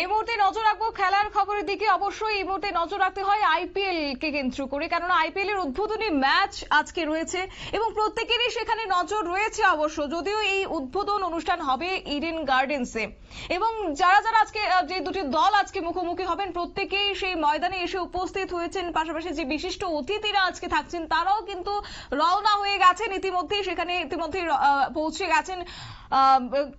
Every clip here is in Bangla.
এই মুহূর্তে নজর রাখব খেলার খবরের দিকে। অবশ্যই এই মুহূর্তে নজর রাখতে হয় আইপিএল কে কেন্দ্র করে, কেননা আইপিএল এর উদ্বোধনী ম্যাচ আজকে রয়েছে এবং প্রত্যেকেরই সেখানে নজর রয়েছে অবশ্য। যদিও এই উদ্বোধন অনুষ্ঠান হবে ইডেন গার্ডেন্সে এবং যারা যারা আজকে যে দুটি দল আজকে মুখোমুখি হবেন, প্রত্যেকেই সেই ময়দানে এসে উপস্থিত হয়েছেন। পাশাপাশি যে বিশিষ্ট অতিথিরা আজকে থাকছেন, তারাও কিন্তু রওনা হয়ে গেছেন। ইতিমধ্যেই সেখানে, ইতিমধ্যেই পৌঁছে গেছেন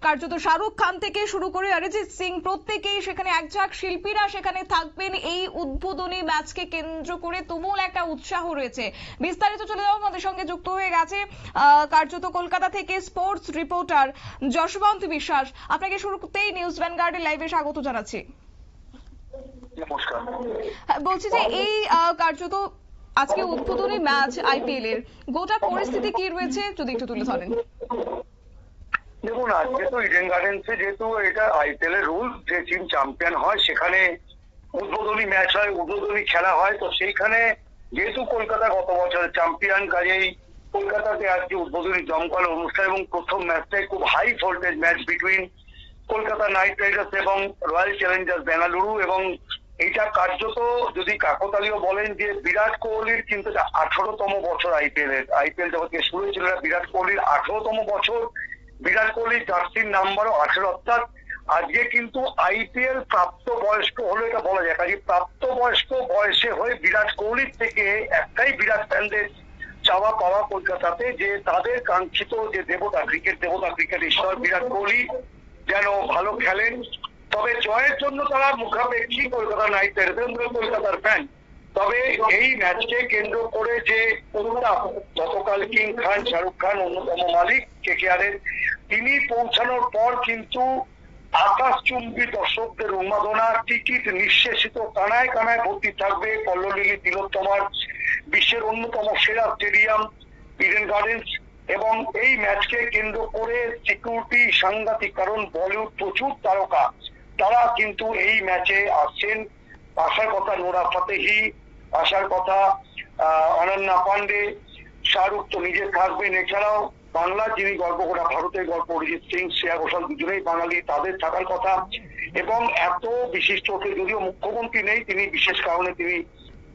কার্যত শাহরুখ খান থেকে শুরু করে অরিজিৎ সিং প্রত্যেকেই সেখানে একঝাক শিল্পীরা সেখানে থাকবেন। এই উদ্বোধনী ম্যাচকে কেন্দ্র করে তুমুল একটা উৎসাহ রয়েছে। বিস্তারিত চলে যাব আমাদের সঙ্গে যুক্ত হয়ে গেছে কার্যত কলকাতা থেকে স্পোর্টস রিপোর্টার যশবন্ত বিশ্বাস। আপনাকে শুরুতেই নিউজ ভ্যানগার্ডের লাইভে স্বাগত জানাচ্ছি। নমস্কার। হ্যাঁ, বলছি যে এই কার্যত আজকে উদ্বোধনী ম্যাচ আইপিএল এর। গোটা পরিস্থিতি কি রয়েছে যদি একটু তুলে ধরেন। দেখুন, আজকে তো ইডেন গার্ডেন্সে যেহেতু এটা আইপিএল এর রুল যে টিম চ্যাম্পিয়ন হয়, সেখানে উদ্বোধনী ম্যাচ হয়, উদ্বোধনী খেলা হয়, তো সেইখানে যেহেতু কলকাতা গত বছরের চ্যাম্পিয়ন কাজেই কলকাতাতে আজকে উদ্বোধনী জমকালো অনুষ্ঠান এবং প্রথম ম্যাচটাই খুব high voltage match between Kolkata Knight Riders এবং রয়্যাল চ্যালেঞ্জার্স বেঙ্গালুরু এবং এটা কার্যত যদি কাকতালীয় বলেন যে বিরাট কোহলির কিন্তু আঠারোতম বছর আইপিএল এর। আইপিএল যখন শুরু হয়েছিল বিরাট কোহলির আঠারোতম বছর। বিরাট কোহলির জার্সির নাম্বারও আঠেরো, অর্থাৎ আজকে কিন্তু আইপিএল প্রাপ্ত বয়স্ক হলো এটা বলা যায়। কাজে প্রাপ্ত বয়স্ক বয়সে হয়ে বিরাট কোহলির থেকে একটাই বিরাট ফ্যানদের চাওয়া পাওয়া কলকাতাতে যে তাদের কাঙ্ক্ষিত যে দেবতা, ক্রিকেট দেবতা, ক্রিকেট ঈশ্বর বিরাট কোহলি যেন ভালো খেলেন। তবে জয়ের জন্য তারা মুখাপেক্ষী কলকাতা নাইট রাইডার্স কলকাতার ফ্যান তবে এই ম্যাচকে কেন্দ্র করে যে উত্তাপ গতকাল কিং খান, শাহরুখ খান, অন্যতম মালিক কেকেআরের, তিনি পৌঁছানোর পর কিন্তু আকাশচুম্বী দর্শকদের উন্মাদনা, টিকিট নিঃশেষিত কানায় কানায় ভর্তি থাকবে কল্লোলিলি তিলোত্তমার বিশ্বের অন্যতম সেরা স্টেডিয়াম, ইডেন গার্ডেন্স। এবং এই ম্যাচকে কেন্দ্র করে সিকিউরিটি, সাংঘাতিক, কারণ বলিউড প্রচুর তারকা। তারা কিন্তু এই ম্যাচে আসছেন। আসার কথা, নোরা ফাতেহি আসার কথা অনন্যা পান্ডে শাহরুখ তো নিজে থাকবেন। এছাড়াও বাংলার যিনি গল্প করা ভারতের গল্প অরিজিৎ সিং শ্রেয়া ঘোষাল দুজনেই বাঙালি তাদের থাকার কথা। এবং এত বিশিষ্ট অতিথি, যদিও মুখ্যমন্ত্রী নেই তিনি বিশেষ কারণে তিনি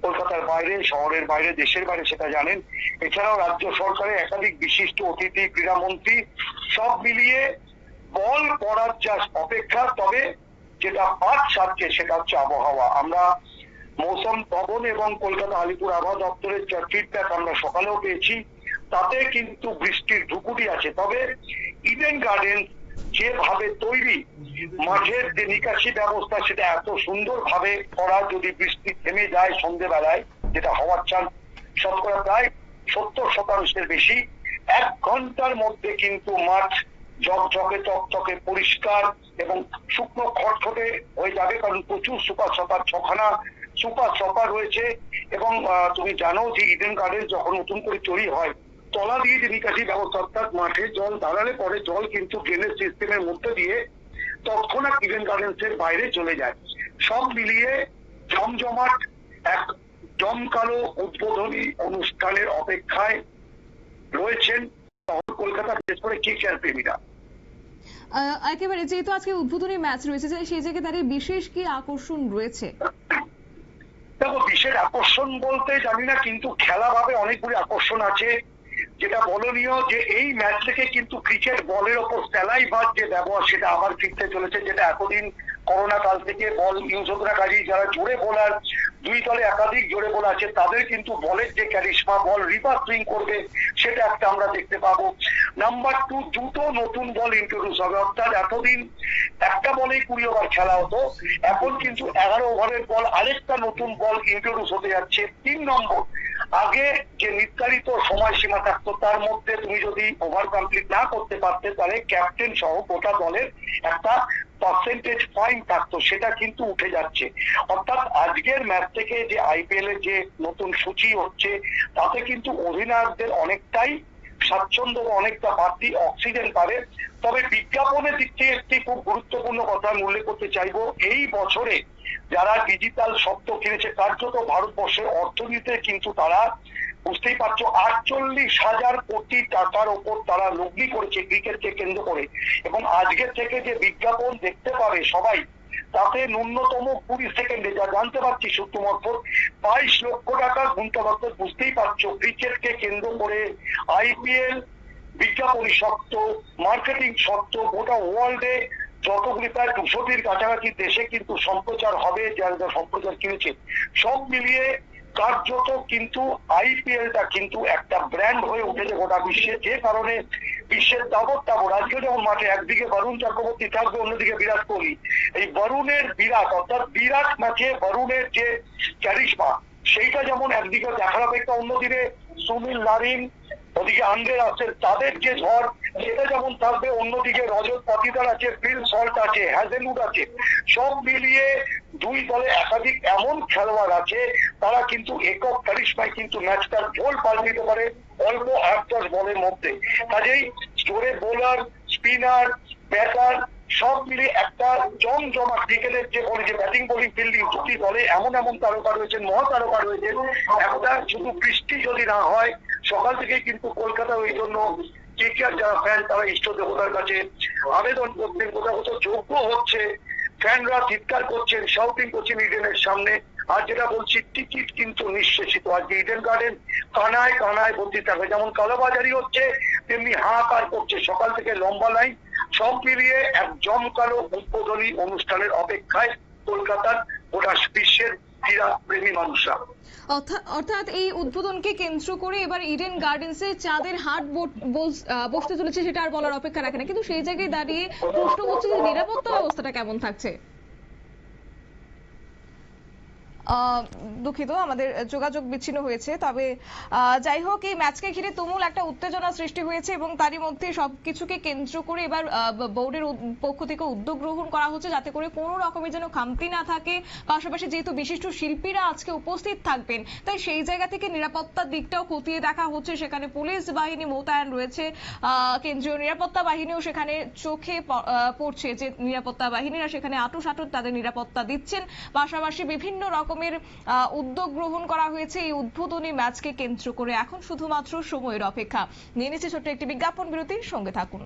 কলকাতার বাইরে শহরের বাইরে দেশের বাইরে সেটা জানেন। এছাড়াও রাজ্য সরকারের একাধিক বিশিষ্ট অতিথি ক্রীড়ামন্ত্রী সব মিলিয়ে বল পড়ার যা অপেক্ষা তবে যেটা পাঠ সাতকে সেটা হচ্ছে আবহাওয়া। আমরা মৌসুম ভবন এবং কলকাতা আলিপুর আবহাওয়া দপ্তরের যা ফিডব্যাক আমরা সকালেও পেয়েছি, তাতে কিন্তু বৃষ্টির ঢুকুটি আছে। তবে ইডেন গার্ডেন যেভাবে তৈরি মাঠের যে নিকাশি ব্যবস্থা, সেটা এত সুন্দরভাবে করা যদি বৃষ্টি থেমে যায় সন্ধেবেলায়, যেটা হওয়ার চান শতকরা প্রায় সত্তর শতাংশের বেশি, এক ঘণ্টার মধ্যে কিন্তু মাঠ ঝকঝকে চকচকে পরিষ্কার এবং শুকনো খটখটে হয়ে যাবে, কারণ প্রচুর সুপার সপার ছখানা সুপার সপার রয়েছে এবং তুমি জানো যে ইডেন গার্ডেন যখন নতুন করে তৈরি হয়, তলা দিয়ে যে নিকাশি ব্যবস্থা, অর্থাৎ মাঠে জল দাঁড়ালে পরে জল কিন্তু ড্রেনেজ সিস্টেমের মধ্যে দিয়ে তৎক্ষণাৎ ইডেন গার্ডেন্সের বাইরে চলে যায়। সব মিলিয়ে জমজমাট এক জমকালো উদ্বোধনী অনুষ্ঠানের অপেক্ষায় রয়েছেন কলকাতা, বিশেষ করে ক্রিকেট প্রেমীরা। একেবারে যেহেতু আজকে উদ্বোধনী ম্যাচ রয়েছে, সেই জায়গায় দাঁড়িয়ে বিশেষ কি আকর্ষণ রয়েছে? দেখো, বিশেষ আকর্ষণ বলতে জানি না, কিন্তু খেলা ভাবে অনেকগুলি আকর্ষণ আছে। যেটা বলনীয় যে এই ম্যাচ থেকে কিন্তু ক্রিকেট বলের ওপর স্যালাই ভাত যে ব্যবহার সেটা আবার ফিরতে চলেছে, যেটা এতদিন করোনা কাল থেকে বল ইউজ কাজেই যারা জোরে বোলার, দুই দলে একাধিক জোরে বল আছে, তাদের কিন্তু বলের যে ক্যারিশমা বল রিভার্স সুইং করবে, সেটা একটা আমরা দেখতে পাবো। নাম্বার টু দুটো নতুন বল ইন্ট্রোডিউস হবে। অর্থাৎ এতদিন একটা বলেই কুড়ি ওভার খেলা হতো, এখন কিন্তু এগারো ওভারের বল আরেকটা নতুন বল ইন্ট্রোডিউস হতে যাচ্ছে। তিন নম্বর আগে যে নির্ধারিত সময়সীমা থাকতো, তার মধ্যে তুমি যদি ওভার কমপ্লিট না করতে পারতে, তাহলে ক্যাপ্টেন সহ গোটা দলের একটা পার্সেন্টেজ ফাইন থাকতো, সেটা কিন্তু উঠে যাচ্ছে। অর্থাৎ আজকের ম্যাচ থেকে যে আইপিএল এর যে নতুন সূচি হচ্ছে, তাতে কিন্তু অধিনায়কদের অনেকটাই স্বাচ্ছন্দ্য অনেকটা বাড়তি অক্সিজেন পাবে। তবে বিজ্ঞাপনের দিক থেকে একটি খুব গুরুত্বপূর্ণ কথা আমি উল্লেখ করতে চাইব। এই বছরে যারা ডিজিটাল শব্দ কিনেছে, কার্যত ভারতবর্ষের অর্থনীতিতে কিন্তু তারা বুঝতেই পারছ, আটচল্লিশ হাজার কোটি টাকার ওপর তারা লগ্নি করেছে, ক্রিকেটকে কেন্দ্র করে। এবং আজকের থেকে যে বিজ্ঞাপন দেখতে পাবে সবাই তাতে ন্যূনতম কুড়ি সেকেন্ডে, যা জানতে পারছি শুধুমাত্র বাইশ লক্ষ টাকা মারফত বুঝতেই পারছ ক্রিকেটকে কেন্দ্র করে আইপিএল বিজ্ঞাপনী শক্ত, মার্কেটিং শক্ত, গোটা ওয়ার্ল্ডে যতগুলি প্রায় দুশোটির কাছাকাছি দেশে কিন্তু সম্প্রচার হবে যারা সম্প্রচার কিনেছে। সব মিলিয়ে কার্যত কিন্তু আইপিএলটা কিন্তু একটা ব্র্যান্ড হয়ে উঠেছে গোটা বিশ্বে। যে কারণে বিশ্বের দাবর দাবর আজকে যেমন মাঠে একদিকে বরুণ চক্রবর্তী থাকবে, অন্যদিকে বিরাট কোহলি। এই বরুণের বিরাট, অর্থাৎ বিরাট মাঠে বরুণের যে ক্যারিশমা সেইটা যেমন একদিকে দেখার অপেক্ষা অন্যদিকে সুনীল নারিন, ওদিকে আন্দ্রে রাসেল, তাদের যে ঝড় সেটা যেমন থাকবে, অন্যদিকে রজত পাতিদার আছে, ফিল সল্ট আছে, হ্যাজেলউড আছে, সব মিলিয়ে দুই দলে একাধিক এমন খেলোয়াড় আছে, তারা কিন্তু একক কারিশমায় কিন্তু ম্যাচটার গোল পাল্টে পারে অল্প আট দশ বলের মধ্যে। কাজেই জোরে বোলার, স্পিনার, ব্যাটার, সব মিলিয়ে একটা জমজমা ক্রিকেটের যে বলে যে ব্যাটিং, বোলিং, ফিল্ডিং দুটি দলে এমন এমন তারকা রয়েছেন মহা তারকা রয়েছেন, একটা শুধু বৃষ্টি যদি না হয়, সকাল থেকেই কিন্তু কলকাতা ওই জন্য কেকেআর যারা ফ্যান তারা ইষ্ট দেবতার কাছে আবেদন করতেন কোথাও যোগ্য হচ্ছে। ফ্যানরা চিৎকার করছেন শাউটিং করছেন ইডেনের সামনে। আর যেটা বলছি টিকিট কিন্তু নিঃশেষিত। আজকে ইডেন গার্ডেন কানায় কানায় ভর্তি থাকবে যেমন কালোবাজারি হচ্ছে, তেমনি হাহাকার করছে। সকাল থেকে লম্বা লাইন সব মিলিয়ে এক জমকালো উদ্বোধনী অনুষ্ঠানের অপেক্ষায় কলকাতার ক্রীড়া প্রেমী মানুষরা। অর্থাৎ এই উদ্বোধনকে কেন্দ্র করে এবার ইডেন গার্ডেন্সে চাঁদের হাট বসতে চলেছে সেটা আর বলার অপেক্ষা রাখে না। কিন্তু সেই জায়গায় দাঁড়িয়ে প্রশ্ন হচ্ছে যে নিরাপত্তা ব্যবস্থাটা কেমন থাকছে? দুঃখিত, আমাদের যোগাযোগ বিচ্ছিন্ন হয়েছে। তবে যাই হোক, এই ম্যাচকে ঘিরে তুমুল একটা উত্তেজনা সৃষ্টি হয়েছে এবং তারই মধ্যে সবকিছুকে কেন্দ্র করে এবার বোর্ডের পক্ষ থেকে উদ্যোগ গ্রহণ করা হচ্ছে যাতে করে কোনো রকমের যেন খামতি না থাকে। পাশাপাশি যেহেতু বিশিষ্ট শিল্পীরা আজকে উপস্থিত থাকবেন, তাই সেই জায়গা থেকে নিরাপত্তার দিকটাও খতিয়ে দেখা হচ্ছে। সেখানে পুলিশ বাহিনী মোতায়েন রয়েছে কেন্দ্রীয় নিরাপত্তা বাহিনীও সেখানে চোখে পড়ছে যে নিরাপত্তা বাহিনীরা সেখানে আটু সাটুর তাদের নিরাপত্তা দিচ্ছেন। পাশাপাশি বিভিন্ন রকমের উদ্যোগ গ্রহণ করা হয়েছে। এই উদ্বোধনী ম্যাচকে কেন্দ্র করে এখন শুধুমাত্র সময়ের অপেক্ষা। নিয়ে নিচ্ছে ছোট্ট একটি বিজ্ঞাপন বিরতির সঙ্গে থাকুন।